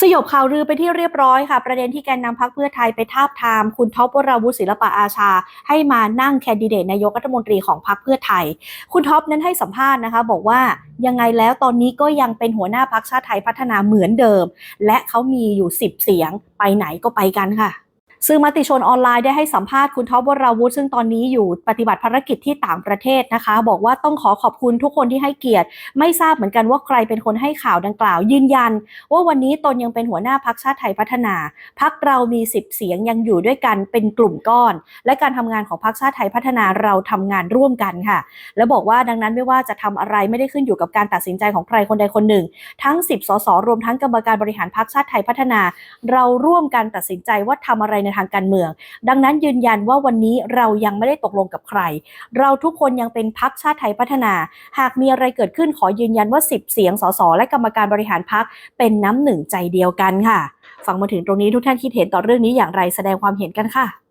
สยบข่าวลือไปที่เรียบร้อยค่ะ ประเด็นที่แกนนำพักเพื่อไทยไปทาบทาม คุณท็อปวราวุฒิศิลปะอาชา ให้มานั่งแคนดิเดตนายกรัฐมนตรีของพักเพื่อไทย คุณท็อปนั้นให้สัมภาษณ์นะคะ บอกว่ายังไงแล้วตอนนี้ก็ยังเป็นหัวหน้าพักชาติไทยพัฒนาเหมือนเดิม และเขามีอยู่ 10 เสียงไปไหนก็ไปกันค่ะ ซึ่งมติชนออนไลน์ได้ให้สัมภาษณ์คุณท็อปวราวุฒิซึ่งตอนนี้อยู่ปฏิบัติภารกิจที่ต่างประเทศนะคะ บอกว่าต้องขอขอบคุณทุกคนที่ให้เกียรติ ไม่ทราบเหมือนกันว่าใครเป็นคนให้ข่าวดังกล่าว ยืนยัน ว่าวันนี้ตนยังเป็นหัวหน้าพักชาติไทยพัฒนาพักเรามี10เสียงยังอยู่ด้วยกันเป็นกลุ่มก้อน และการทำงานของพักชาติไทยพัฒนาเราทำงานร่วมกันค่ะ และบอกว่าดังนั้นไม่ว่าจะทำอะไรไม่ได้ขึ้นอยู่กับการตัดสินใจของใครคนใดคนหนึ่ง ทั้ง 10 สสรวมทั้งกรรมการบริหารพักชาติไทยพัฒนา เราร่วมกันตัดสินใจว่าทำอะไรในทางการเมือง ดังนั้นยืนยันว่าวันนี้เรายังไม่ได้ตกลงกับใคร เราทุกคนยังเป็นพักชาติไทยพัฒนา หากมีอะไรเกิดขึ้นขอยืนยันว่า 10 เสียงสสและกรรมการบริหารพักเป็นน้ำหนึ่งใจเดียวกันค่ะ ฟังมาถึงตรงนี้ทุกท่านคิดเห็นต่อเรื่องนี้อย่างไรแสดงความเห็นกันค่ะ